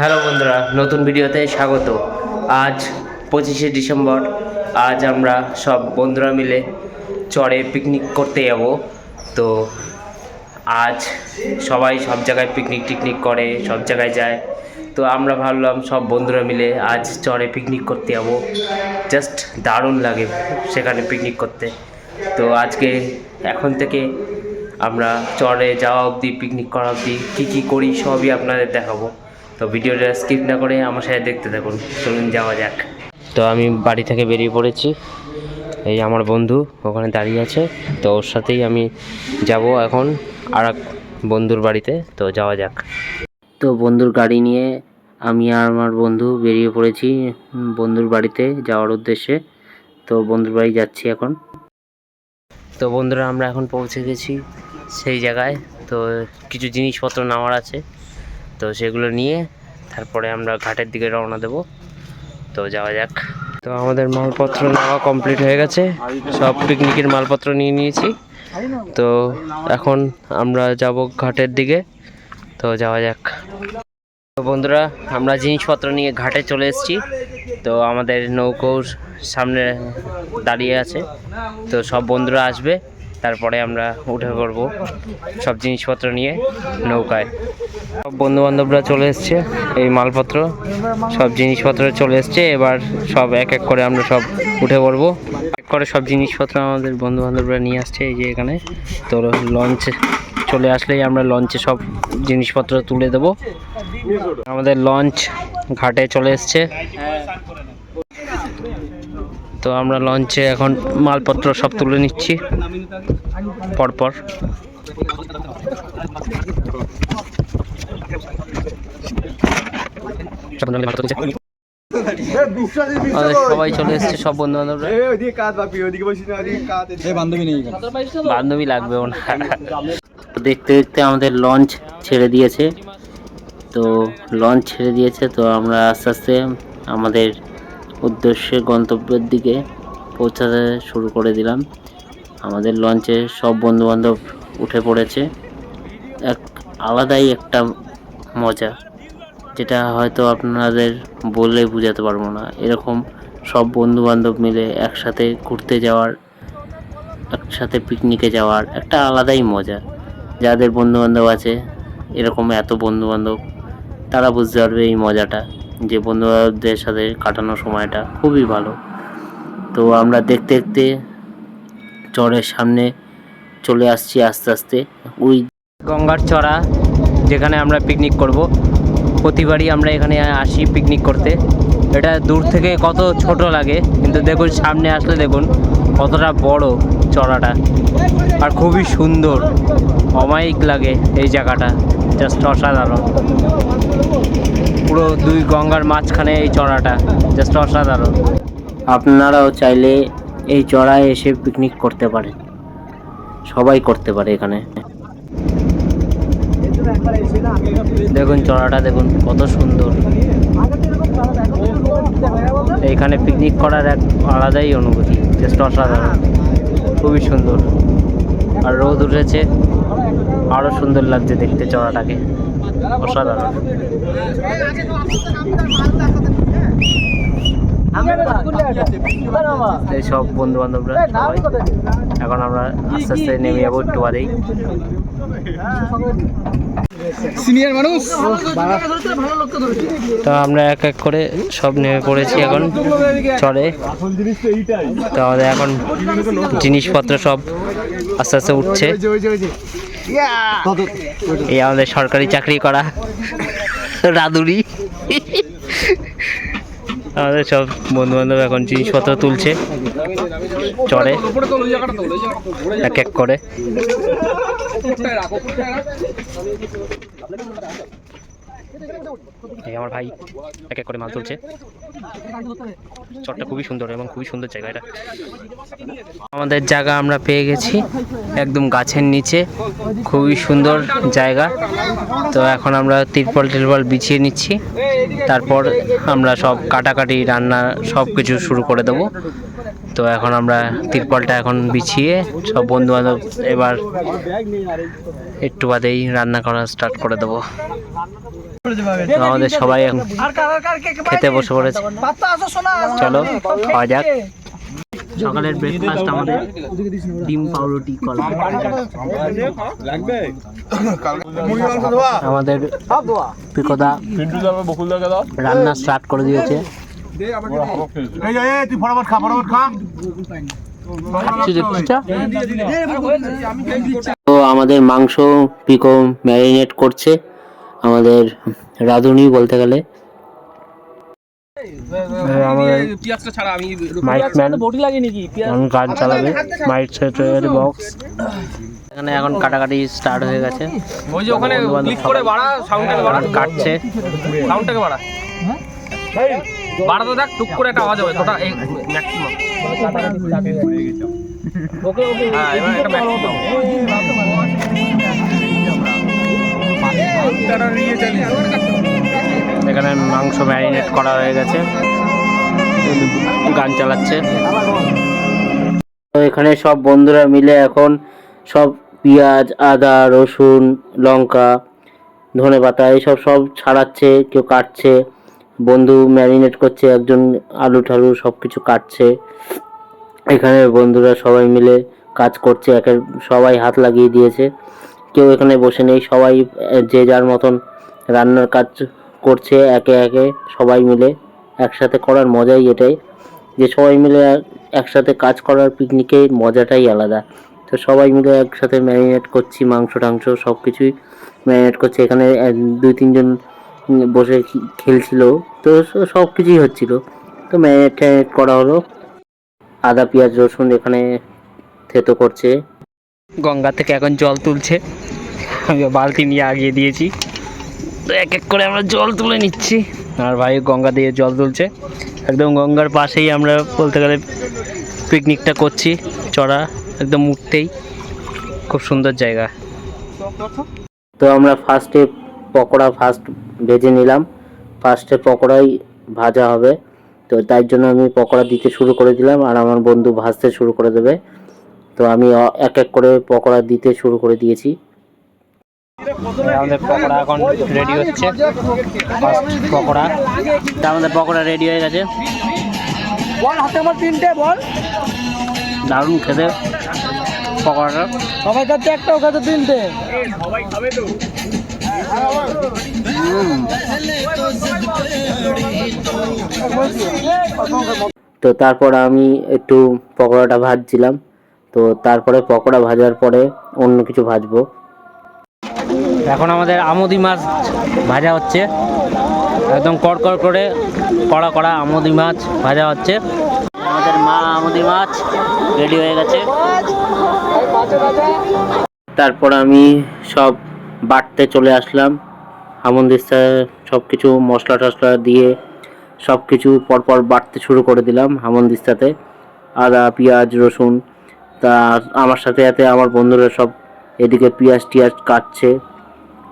Hello বন্ধুরা, নতুন ভিডিওতে স্বাগত। আজ পঁচিশে ডিসেম্বর, আজ আমরা সব বন্ধুরা মিলে চরে পিকনিক করতে যাব। তো আজ সবাই সব জায়গায় পিকনিক টিকনিক করে, সব জায়গায় যায়। তো আমরা ভাবলাম সব বন্ধুরা মিলে আজ চরে পিকনিক করতে যাব। জাস্ট দারুণ লাগে সেখানে পিকনিক করতে। তো আজকে এখন থেকে আমরা চরে যাওয়া অবধি পিকনিক করা অবধি কী কী করি সবই আপনাদের দেখাবো। তো ভিডিওটা স্কিপ না করে আমার সাথে দেখতে থাকুন। চলুন যাওয়া যাক। তো আমি বাড়ি থেকে বেরিয়ে পড়েছি। এই আমার বন্ধু ওখানে দাঁড়িয়ে আছে। তো ওর সাথেই আমি যাব এখন আর বন্ধুর বাড়িতে। তো যাওয়া যাক। তো বন্ধুর গাড়ি নিয়ে আমি আর আমার বন্ধু বেরিয়ে পড়েছি বন্ধুর বাড়িতে যাওয়ার উদ্দেশ্যে। তো বন্ধুর বাড়ি যাচ্ছি এখন। তো বন্ধুরা, আমরা এখন পৌঁছে গেছি সেই জায়গায়। তো কিছু জিনিসপত্র নেওয়ার আছে। তো সেগুলো নিয়ে তারপরে আমরা ঘাটের দিকে রওনা দেব। তো যাওয়া যাক। তো আমাদের মালপত্র নেওয়া কমপ্লিট হয়ে গেছে। সব পিকনিকের মালপত্র নিয়ে নিয়েছি। তো এখন আমরা যাব ঘাটের দিকে। তো যাওয়া যাক। তো বন্ধুরা, আমরা জিনিসপত্র নিয়ে ঘাটে চলে এসেছি। তো আমাদের নৌকোর সামনে দাঁড়িয়ে আছে। তো সব বন্ধুরা আসবে। তারপরে আমরা উঠে পড়ব সব জিনিসপত্র নিয়ে নৌকায়। সব বন্ধু বান্ধবরা চলে এসছে, এই মালপত্র, সব জিনিসপত্র চলে এসছে, এবার সব এক এক করে আমরা সব উঠে পড়ব। এক করে সব জিনিসপত্র আমাদের বন্ধু বান্ধবরা নিয়ে আসছে, এই যে এখানে। তো লঞ্চ চলে আসলেই আমরা লঞ্চে সব জিনিসপত্র তুলে দেবো। আমাদের লঞ্চ ঘাটে চলে এসছে। তো আমরা লঞ্চে এখন মালপত্র সব তুলে নিচ্ছি পরপর। সবাই চলে এসছে সব বন্ধু বান্ধবরা বান্ধবী লাগবে ওনার দেখতে দেখতে আমাদের লঞ্চ ছেড়ে দিয়েছে। তো লঞ্চ ছেড়ে দিয়েছে তো আমরা আস্তে আস্তে আমাদের উদ্দেশ্যে গন্তব্যের দিকে পৌঁছাতে শুরু করে দিলাম। আমাদের লঞ্চে সব বন্ধু বান্ধব উঠে পড়েছে। এক আলাদাই একটা মজা, যেটা হয়তো আপনাদের বলে বোঝাতে পারব না। এরকম সব বন্ধু বান্ধব মিলে একসাথে ঘুরতে যাওয়ার, একসাথে পিকনিকে যাওয়ার একটা আলাদাই মজা। যাদের বন্ধু বান্ধব আছে, এরকম এত বন্ধু বান্ধব তারা বুঝতে পারবে এই মজাটা। যে বন্ধু বান্ধবদের সাথে কাটানো সময়টা খুবই ভালো। তো আমরা দেখতে দেখতে চরের সামনে চলে আসছি আস্তে আস্তে। ওই গঙ্গার চড়া যেখানে আমরা পিকনিক করব, প্রতিবারই আমরা এখানে আসি পিকনিক করতে। এটা দূর থেকে কত ছোট লাগে, কিন্তু দেখুন সামনে আসলে দেখুন কতটা বড় চড়াটা। আর খুবই সুন্দর, অমায়িক লাগে এই জায়গাটা জাস্ট অসাধারণ। পুরো দুই গঙ্গার মাঝখানে এই চড়াটা জাস্ট অসাধারণ। আপনারাও চাইলে এই চড়ায় এসে পিকনিক করতে পারেন। সবাই করতে পারে এখানে। দেখুন চড়াটা, দেখুন কত সুন্দর। এখানে পিকনিক করার এক আলাদাই অনুভূতি জাস্ট অসাধারণ। খুবই সুন্দর। আর রোদ উঠেছে। আরও সুন্দর লাগছে দেখতে চড়াটাকে। অসাধারণ। এই সব বন্ধু বান্ধবরা সবাই। এখন আমরা আস্তে আস্তে নেমে যাব একটু বাদেই। সিনিয়র মানুষ? তো আমরা এক এক করে সব নেমে পড়েছি এখন চলে তো আমাদের এখন জিনিসপত্র সব আস্তে আস্তে উঠছে। এই আমাদের সরকারি চাকরি করা রাদুরি আমাদের সব বন্ধু বান্ধব এখন জিনিসপত্র তুলছে, চড়ে, এক এক করে। এই আমার ভাই এক এক করে মাছ তুলছে। চটটা খুবই সুন্দর এবং খুবই সুন্দর জায়গা এটা। আমাদের জায়গা আমরা পেয়ে গেছি একদম গাছের নিচে। খুবই সুন্দর জায়গা। তো এখন আমরা তিরপল টিরপল বিছিয়ে নিচ্ছি। তারপর আমরা সব কাটাকাটি রান্না সব কিছু শুরু করে দেবো। তো এখন আমরা তিরপলটা এখন বিছিয়ে সব বন্ধু বান্ধব এবার একটু বাদেই রান্না করা স্টার্ট করে দেবো। আমাদের সবাই এখন খেতে বসে পড়েছে। চলো খাওয়া যাক। সকালের ব্রেকফাস্ট আমাদের ডিম পাউরুটি কলা। আমাদের পিকদা রান্না স্টার্ট করে দিয়েছে। তুই ফটাফট খা ফটাফট খা। তো আমাদের মাংস পিকো ম্যারিনেট করছে। আমাদের রাঁধুনি বলতে গেলে। গান চালাবে। মাইক সেটের বক্স এখানে এখন কাটাকাটি স্টার্ট হয়ে গেছে। ওই যে ওখানে ক্লিক করে বাড়া সাউন্ডটাকে বাড়া। কাটছে। সাউন্ডটাকে বাড়া। বাড়াতে দেখ টুক করে একটা আওয়াজ হবে তোটা এই ম্যাক্সিমাম ওকে ওকে। হ্যাঁ এবার একটা ম্যাক্সিমাম এখানে মাংস ম্যারিনেট করা হয়ে গেছে। গান চালাচ্ছে। তো এখানে সব বন্ধুরা মিলে এখন সব পেঁয়াজ, আদা, রসুন, লঙ্কা ধনে পাতা এইসব সব ছাড়াচ্ছে, কেউ কাটছে। বন্ধু ম্যারিনেট করছে, একজন আলু ঠালু সব কিছু কাটছে। এখানে বন্ধুরা সবাই মিলে কাজ করছে, একের সবাই হাত লাগিয়ে দিয়েছে। কেউ এখানে বসে নেই, সবাই যে যার মতন রান্নার কাজ করছে একে একে সবাই মিলে একসাথে করার মজাই এটাই। যে সবাই মিলে একসাথে কাজ করার পিকনিকের মজাটাই আলাদা। তো সবাই মিলে একসাথে ম্যারিনেট করছি, মাংস টাংস সব কিছুই ম্যারিনেট করছি। এখানে দুই তিনজন বসে খেলছিল, তো সব কিছুই হচ্ছিল। তো ম্যারিনেট ট্যারিনেট করা হলো। আদা, পেঁয়াজ, রসুন এখানে থেতো করছে। গঙ্গা থেকে এখন জল তুলছে। আমি বালতি নিয়ে আগিয়ে দিয়েছি। তো এক এক করে আমরা জল তুলে নিচ্ছি। আর ভাই গঙ্গা দিয়ে জল তুলছে। একদম গঙ্গার পাশেই আমরা বলতে গেলে পিকনিকটা করছি। চড়া একদম উঠতেই। খুব সুন্দর জায়গা। তো আমরা ফার্স্টে পকোড়া ফার্স্ট ভেজে নিলাম। ফার্স্টে পকোড়াই ভাজা হবে। তো তাই জন্য আমি পকোড়া দিতে শুরু করে দিলাম আর আমার বন্ধু ভাজতে শুরু করে দেবে। তো আমি এক এক করে পকোড়া দিতে শুরু করে দিয়েছি। আমাদের পকোড়া এখন রেডি হচ্ছে। ফার্স্ট পকোড়া। আমাদের পকোড়া রেডি হয়ে গেছে। বল হাতে আমার তিনটে বল। দারুণ খেতে পকোড়াটা। সবাই কাছে একটা ও কাছে তিনটে। তো তারপর আমি একটু পকোড়াটা ভাজছিলাম। তো তারপরে পকোড়া ভাজার পরে অন্য কিছু ভাজবো। এখন আমাদের আমুদি মাছ ভাজা হচ্ছে। একদম কড়কড় করে কড়া কড়া আমুদি মাছ ভাজা হচ্ছে। আমাদের মা আমুদি মাছ রেডি হয়ে গেছে। তারপর আমি সব বাটতে চলে আসলাম। হামন্দিস্তা সব কিছু মশলা টশলা দিয়ে সব কিছু পরপর বাটতে শুরু করে দিলাম হামন্দিস্তাতে আদা, পেঁয়াজ, রসুন, তা আমার সাথে সাথে আমার বন্ধুরা সব এদিকে পেঁয়াজ টিয়াজ কাটছে।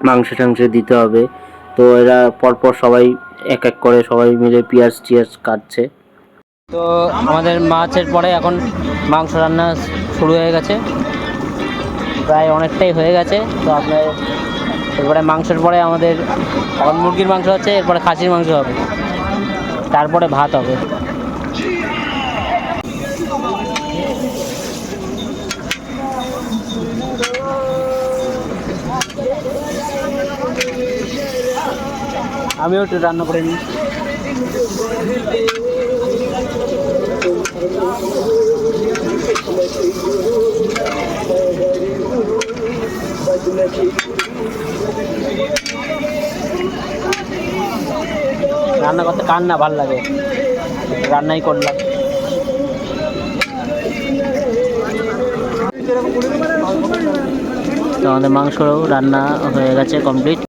মাংস টাংস দিতে হবে। তো এরা পরপর সবাই এক এক করে সবাই মিলে পেঁয়াজ টিয়াজ কাটছে। তো আমাদের মাছের পরে এখন মাংস রান্না শুরু হয়ে গেছে। প্রায় অনেকটাই হয়ে গেছে। তো আপনার এরপরে মাংসের পরে আমাদের মুরগির মাংস হচ্ছে এরপরে খাসির মাংস হবে। তারপরে ভাত হবে। আমিও একটু রান্না করে নিই। রান্না করতে কার না ভালো লাগে? রান্নাই করলাম। আমাদের মাংস রান্না হয়ে গেছে কমপ্লিট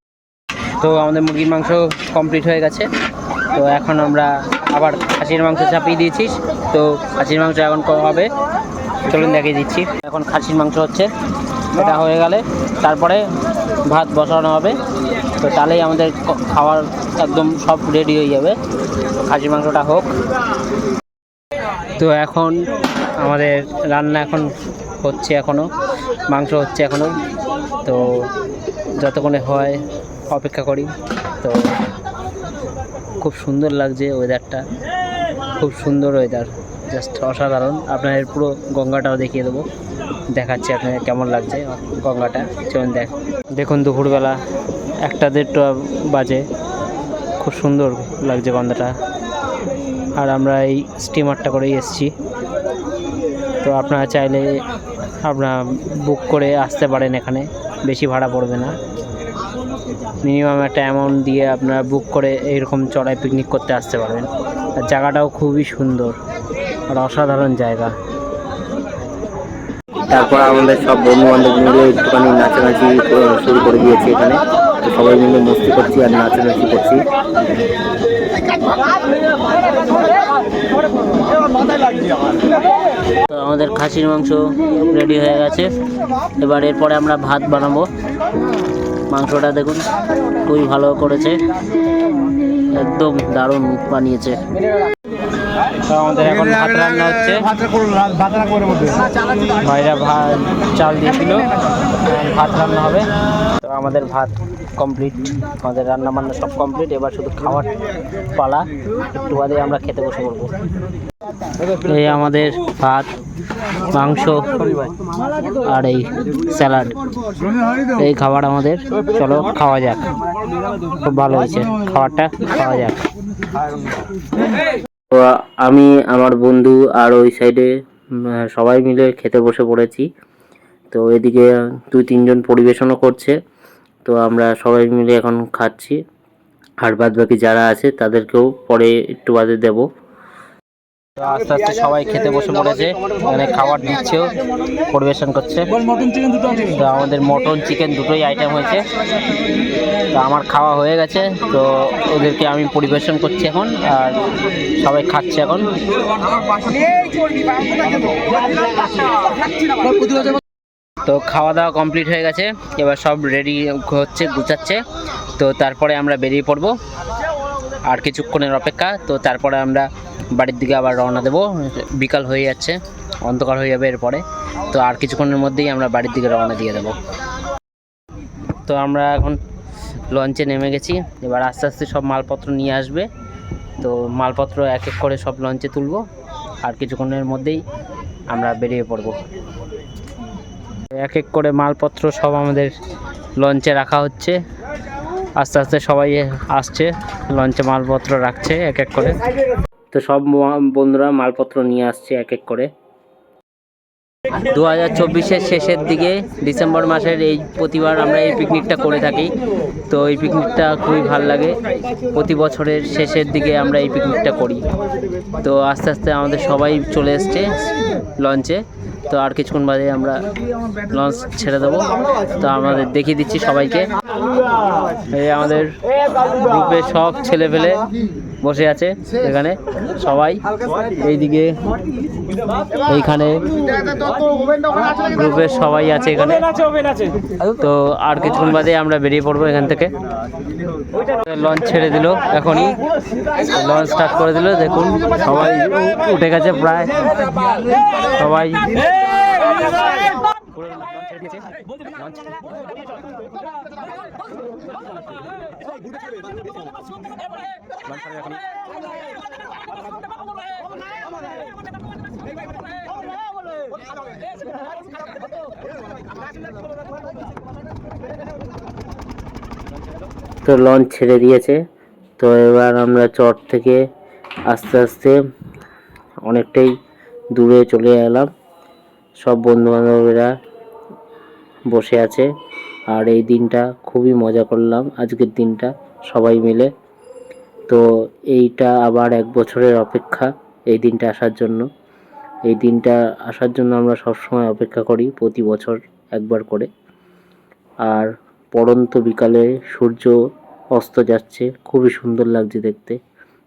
তো আমাদের মুরগির মাংস কমপ্লিট হয়ে গেছে। তো এখন আমরা আবার খাসির মাংস চাপিয়ে দিয়েছি। তো খাসির মাংস এখন হবে। চলুন দেখিয়ে দিচ্ছি। এখন খাসির মাংস হচ্ছে, এটা হয়ে গেলে তারপরে ভাত বসানো হবে। তো তাহলেই আমাদের খাওয়ার একদম সব রেডি হয়ে যাবে। খাসির মাংসটা হোক। তো এখন আমাদের রান্না এখন হচ্ছে এখনও মাংস হচ্ছে এখনও তো যতক্ষণে হয় অপেক্ষা করি। তো খুব সুন্দর লাগছে ওয়েদারটা খুব সুন্দর ওয়েদার জাস্ট অসাধারণ। আপনাদের পুরো গঙ্গাটাও দেখিয়ে দেবো। দেখাচ্ছি আপনাদের কেমন লাগছে গঙ্গাটা। চলুন দেখ। দেখুন দুপুরবেলা একটা দেড়টা বাজে। খুব সুন্দর লাগছে গঙ্গাটা আর আমরা এই স্টিমারটা করেই এসেছি। তো আপনারা চাইলে আপনারা বুক করে আসতে পারেন এখানে। বেশি ভাড়া পড়বে না। মিনিমাম একটা অ্যামাউন্ট দিয়ে আপনারা বুক করে এইরকম চড়াই পিকনিক করতে আসতে পারবেন। আর জায়গাটাও খুবই সুন্দর। আর অসাধারণ জায়গা। তারপর আমাদের সব বন্ধু বান্ধব মিলে একটুখানি নাচানাচি শুরু করে দিয়েছি এখানে। তো সবাই মিলে মস্তি করছি আর নাচানাচি করছি। তো আমাদের খাসির মাংস রেডি হয়ে গেছে। এবার এরপরে আমরা ভাত বানাবো। মাংসটা দেখুন খুবই ভালো করেছে। একদম দারুণ বানিয়েছে। তো আমাদের এখন ভাত রান্না হচ্ছে। ভাইরা ভাত চাল দিয়েছিল ভাত রান্না হবে। তো আমাদের ভাত কমপ্লিট আমাদের রান্না বান্না সব কমপ্লিট এবার শুধু খাওয়ার পালা একটু বাদে আমরা খেতে বসে পড়ব। এই আমাদের ভাত মাংস আর এই স্যালাড। এই খাবার আমাদের। চলো খাওয়া যাক। খুব ভালো হয়েছে। খাবারটা খাওয়া যাক। তো আমি, আমার বন্ধু আর ওই সাইডে সবাই মিলে খেতে বসে পড়েছি। তো এদিকে দুই, তিনজন পরিবেশনও করছে। তো আমরা সবাই মিলে এখন খাচ্ছি। আর বাদ বাকি যারা আছে তাদেরকেও পরে একটু বাদে দেবো। আস্তে আস্তে সবাই খেতে বসে পড়েছে এখানে খাবার দিচ্ছেও, পরিবেশন করছে। তো আমাদের মটন চিকেন দুটোই আইটেম হয়েছে। তো আমার খাওয়া হয়ে গেছে, তো ওদেরকে আমি পরিবেশন করছি এখন, আর সবাই খাচ্ছে এখন। তো খাওয়া দাওয়া কমপ্লিট হয়ে গেছে, এবার সব রেডি হচ্ছে, গুছাচ্ছে। তো তারপরে আমরা বেরিয়ে পড়ব। আর কিছুক্ষণের অপেক্ষা, তো তারপরে আমরা বাড়ির দিকে আবার রওনা দেবো। বিকাল হয়ে যাচ্ছে, অন্ধকার হয়ে যাবে এরপরে। তো আর কিছুক্ষণের মধ্যেই আমরা বাড়ির দিকে রওনা দিয়ে দেবো। তো আমরা এখন লঞ্চে নেমে গেছি। এবার আস্তে আস্তে সব মালপত্র নিয়ে আসবে। তো মালপত্র এক এক করে সব লঞ্চে তুলবো। আর কিছুক্ষণের মধ্যেই আমরা বেরিয়ে পড়ব। এক এক করে মালপত্র সব আমাদের লঞ্চে রাখা হচ্ছে। আস্তে আস্তে সবাই আসছে লঞ্চে মালপত্র রাখছে এক এক করে। তো সব বন্ধুরা মালপত্র নিয়ে আসছে এক এক করে। দু হাজার চব্বিশের শেষের দিকে ডিসেম্বর মাসের এই প্রতিবার আমরা এই পিকনিকটা করে থাকি। তো এই পিকনিকটা খুবই ভালো লাগে। প্রতি বছরের শেষের দিকে আমরা এই পিকনিকটা করি। তো আস্তে আস্তে আমাদের সবাই চলে এসছে লঞ্চে তো আর কিছুক্ষণ বাদে আমরা লঞ্চ ছেড়ে দেবো। তো আমাদের দেখিয়ে দিচ্ছি সবাইকে। এই আমাদের গ্রুপে সব ছেলে পেলে বসে আছে এখানে সবাই এইদিকে এইখানে গ্রুপের সবাই আছে এখানে তো আর কিছুক্ষণ বাদে আমরা বেরিয়ে পড়ব এখান থেকে লঞ্চ ছেড়ে দিল এখনই লঞ্চ স্টার্ট করে দিল দেখুন সবাই উঠে গেছে প্রায় সবাই তো লঞ্চ ছেড়ে দিয়েছে। তো এবার আমরা চট থেকে আস্তে আস্তে অনেকটাই দূরে চলে এলাম। সব বন্ধু বান্ধবীরা বসে আছে। আর এই দিনটা খুবই মজা করলাম, আজকের দিনটা সবাই মিলে। তো এইটা আবার এক বছরের অপেক্ষা এই দিনটা আসার জন্য। এই দিনটা আসার জন্য আমরা সবসময় অপেক্ষা করি প্রতি বছর একবার করে। আর পড়ন্ত বিকালে সূর্য অস্ত যাচ্ছে, খুবই সুন্দর লাগছে দেখতে।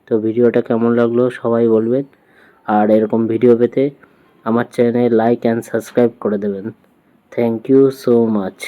তো ভিডিওটা কেমন লাগল সবাই বলবেন। আর এরকম ভিডিও পেতে আমার চ্যানেলে লাইক অ্যান্ড সাবস্ক্রাইব করে দেবেন। Thank you so much.